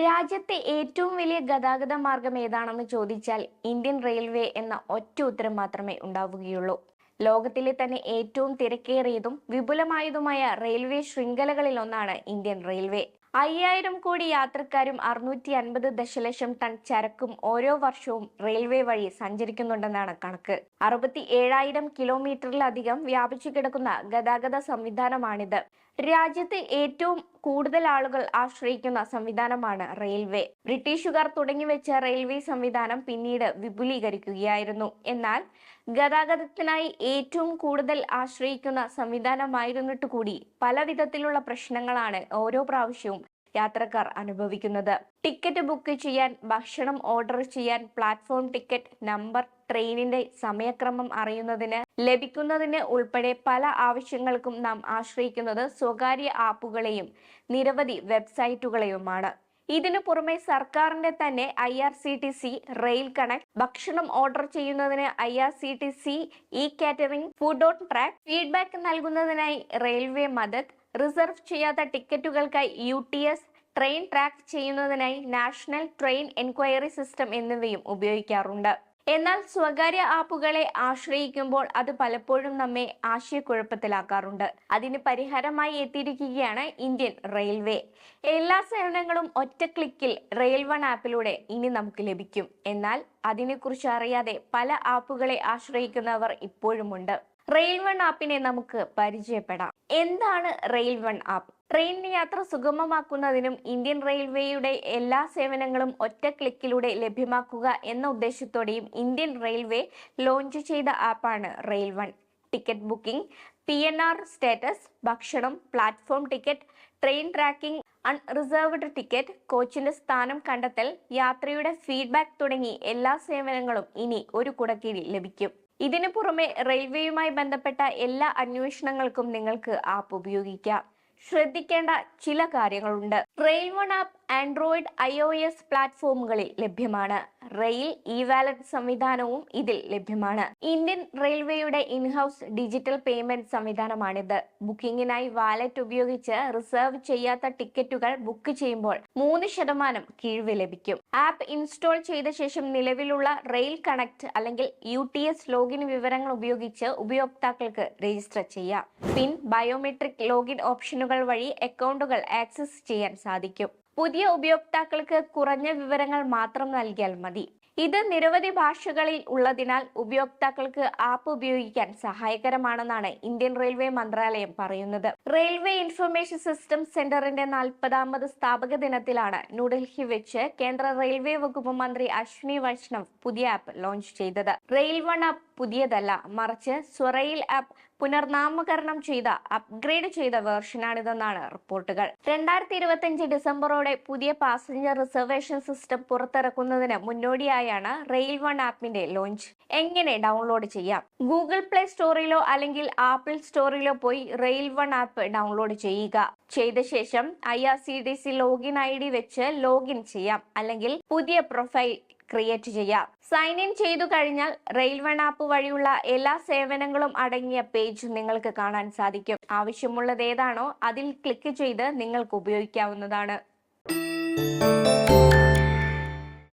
രാജ്യത്തെ ഏറ്റവും വലിയ ഗതാഗത മാർഗം ഏതാണെന്ന് ചോദിച്ചാൽ ഇന്ത്യൻ റെയിൽവേ എന്ന ഒറ്റ ഉത്തരം മാത്രമേ ഉണ്ടാവുകയുള്ളൂ. ലോകത്തിലെ തന്നെ ഏറ്റവും തിരക്കേറിയതും വിപുലമായതുമായ റെയിൽവേ ശൃംഖലകളിൽ ഒന്നാണ് ഇന്ത്യൻ റെയിൽവേ. അയ്യായിരം കോടി യാത്രക്കാരും അറുന്നൂറ്റി അൻപത് ദശലക്ഷം ടൺ ചരക്കും ഓരോ വർഷവും റെയിൽവേ വഴി സഞ്ചരിക്കുന്നുണ്ടെന്നാണ് കണക്ക്. അറുപത്തി ഏഴായിരം കിലോമീറ്ററിലധികം വ്യാപിച്ചു കിടക്കുന്ന ഗതാഗത സംവിധാനമാണിത്. രാജ്യത്ത് ഏറ്റവും കൂടുതൽ ആളുകൾ ആശ്രയിക്കുന്ന സംവിധാനമാണ് റെയിൽവേ. ബ്രിട്ടീഷുകാർ തുടങ്ങിവെച്ച റെയിൽവേ സംവിധാനം പിന്നീട് വിപുലീകരിക്കുകയായിരുന്നു. എന്നാൽ ഗതാഗതത്തിനായി ഏറ്റവും കൂടുതൽ ആശ്രയിക്കുന്ന സംവിധാനമായിരുന്നിട്ട് കൂടി പല വിധത്തിലുള്ള പ്രശ്നങ്ങളാണ് ഓരോ പ്രാവശ്യവും യാത്രക്കാർ അനുഭവിക്കുന്നത്. ടിക്കറ്റ് ബുക്ക് ചെയ്യാൻ ഭക്ഷണം ഓർഡർ ചെയ്യാൻ പ്ലാറ്റ്ഫോം ടിക്കറ്റ് നമ്പർ ട്രെയിനിന്റെ സമയക്രമം അറിയുന്നതിന് ലഭിക്കുന്നതിന് ഉൾപ്പെടെ പല ആവശ്യങ്ങൾക്കും നാം ആശ്രയിക്കുന്നത് സ്വകാര്യ ആപ്പുകളെയും നിരവധി വെബ്സൈറ്റുകളെയുമാണ്. ഇതിനു പുറമെ സർക്കാരിന്റെ തന്നെ I R C T C rail connect ഭക്ഷണം ഓർഡർ ചെയ്യുന്നതിന് I R C T C e catering food on track feedback നൽകുന്നതിനായി റെയിൽവേ മദത് റിസർവ് ചെയ്യാത്ത ടിക്കറ്റുകൾക്കായി U T S train track ചെയ്യുന്നതിനായി നാഷണൽ ട്രെയിൻ എൻക്വയറി സിസ്റ്റം എന്നിവയും ഉപയോഗിക്കാറുണ്ട്. എന്നാൽ സ്വകാര്യ ആപ്പുകളെ ആശ്രയിക്കുമ്പോൾ അത് പലപ്പോഴും നമ്മെ ആശയക്കുഴപ്പത്തിലാക്കാറുണ്ട്. അതിന് പരിഹാരമായി എത്തിയിരിക്കുകയാണ് ഇന്ത്യൻ റെയിൽവേ. എല്ലാ സേവനങ്ങളും ഒറ്റ ക്ലിക്കിൽ റെയിൽ വൺ ആപ്പിലൂടെ ഇനി നമുക്ക് ലഭിക്കും. എന്നാൽ അതിനെക്കുറിച്ച് അറിയാതെ പല ആപ്പുകളെ ആശ്രയിക്കുന്നവർ ഇപ്പോഴുമുണ്ട്. റെയിൽ വൺ ആപ്പിനെ നമുക്ക് പരിചയപ്പെടാം. എന്താണ് റെയിൽ വൺ ആപ്പ്? ട്രെയിൻ യാത്ര സുഗമമാക്കുന്നതിനും ഇന്ത്യൻ റെയിൽവേയുടെ എല്ലാ സേവനങ്ങളും ഒറ്റ ക്ലിക്കിലൂടെ ലഭ്യമാക്കുക എന്ന ഉദ്ദേശത്തോടെയും ഇന്ത്യൻ റെയിൽവേ ലോഞ്ച് ചെയ്ത ആപ്പാണ് rail one. Ticket booking P N R status ഭക്ഷണം platform ticket train tracking unreserved ticket കോച്ചിന്റെ സ്ഥാനം കണ്ടെത്തൽ യാത്രയുടെ ഫീഡ്ബാക്ക് തുടങ്ങി എല്ലാ സേവനങ്ങളും ഇനി ഒരു കുടക്കീഴിൽ ലഭിക്കും. ഇതിനു പുറമെ റെയിൽവേയുമായി ബന്ധപ്പെട്ട എല്ലാ അന്വേഷണങ്ങൾക്കും നിങ്ങൾക്ക് ആപ്പ് ഉപയോഗിക്കാം. ശ്രദ്ധിക്കേണ്ട ചില കാര്യങ്ങളുണ്ട്. RailOne app android I O S പ്ലാറ്റ്ഫോമുകളിൽ ലഭ്യമാണ്. റെയിൽ ഇ വാലറ്റ് സംവിധാനവും ഇതിൽ ലഭ്യമാണ്. ഇന്ത്യൻ റെയിൽവേയുടെ ഇൻഹൌസ് ഡിജിറ്റൽ പേയ്മെന്റ് സംവിധാനമാണിത്. ബുക്കിംഗിനായി വാലറ്റ് ഉപയോഗിച്ച് റിസർവ് ചെയ്യാത്ത ടിക്കറ്റുകൾ ബുക്ക് ചെയ്യുമ്പോൾ മൂന്ന് ശതമാനം കിഴിവ് ലഭിക്കും. ആപ്പ് ഇൻസ്റ്റാൾ ചെയ്ത ശേഷം നിലവിലുള്ള റെയിൽ കണക്ട് അല്ലെങ്കിൽ യു ടി എസ് ലോഗിൻ വിവരങ്ങൾ ഉപയോഗിച്ച് ഉപയോക്താക്കൾക്ക് രജിസ്റ്റർ ചെയ്യാം. പിൻ ബയോമെട്രിക് ലോഗിൻ ഓപ്ഷനുകൾ വഴി അക്കൗണ്ടുകൾ ആക്സസ് ചെയ്യാൻ സാധിക്കും. പുതിയ ഉപയോക്താക്കൾക്ക് കുറഞ്ഞ വിവരങ്ങൾ മാത്രം നൽകിയാൽ മതി. ഇത് നിരവധി ഭാഷകളിൽ ഉള്ളതിനാൽ ഉപയോക്താക്കൾക്ക് ആപ്പ് ഉപയോഗിക്കാൻ സഹായകരമാണെന്നാണ് ഇന്ത്യൻ റെയിൽവേ മന്ത്രാലയം പറയുന്നത്. റെയിൽവേ ഇൻഫർമേഷൻ സിസ്റ്റം സെന്ററിന്റെ നാൽപ്പതാമത് സ്ഥാപക ദിനത്തിലാണ് ന്യൂഡൽഹി വെച്ച് കേന്ദ്ര റെയിൽവേ വകുപ്പ് മന്ത്രി അശ്വിനി വൈഷ്ണവ് പുതിയ ആപ്പ് ലോഞ്ച് ചെയ്തത്. റെയിൽ വൺ ആപ്പ് പുതിയതല്ല മറിച്ച് സ്വറയിൽ ആപ്പ് പുനർനാമകരണം ചെയ്ത അപ്ഗ്രേഡ് ചെയ്ത വേർഷനാണിതെന്നാണ് റിപ്പോർട്ടുകൾ. രണ്ടായിരത്തി ഇരുപത്തി അഞ്ച് ഡിസംബറോടെ പുതിയ പാസഞ്ചർ റിസർവേഷൻ സിസ്റ്റം പുറത്തിറക്കുന്നതിന് മുന്നോടിയായാണ് റെയിൽ വൺ ആപ്പിന്റെ ലോഞ്ച് എങ്ങനെ ഡൗൺലോഡ് ചെയ്യാം? ഗൂഗിൾ പ്ലേ സ്റ്റോറിലോ അല്ലെങ്കിൽ ആപ്പിൾ സ്റ്റോറിലോ പോയി റെയിൽ വൺ ആപ്പ് ഡൗൺലോഡ് ചെയ്യുക. ചെയ്ത ശേഷം I R C D C login I D വെച്ച് ലോഗിൻ ചെയ്യാം. അല്ലെങ്കിൽ പുതിയ പ്രൊഫൈൽ ക്രിയേറ്റ് ചെയ്യാം. സൈൻ ഇൻ ചെയ്തു കഴിഞ്ഞാൽ റെയിൽവൺ ആപ്പ് വഴിയുള്ള എല്ലാ സേവനങ്ങളും അടങ്ങിയ പേജ് നിങ്ങൾക്ക് കാണാൻ സാധിക്കും. ആവശ്യമുള്ളത് ഏതാണോ അതിൽ ക്ലിക്ക് ചെയ്ത് നിങ്ങൾക്ക് ഉപയോഗിക്കാവുന്നതാണ്.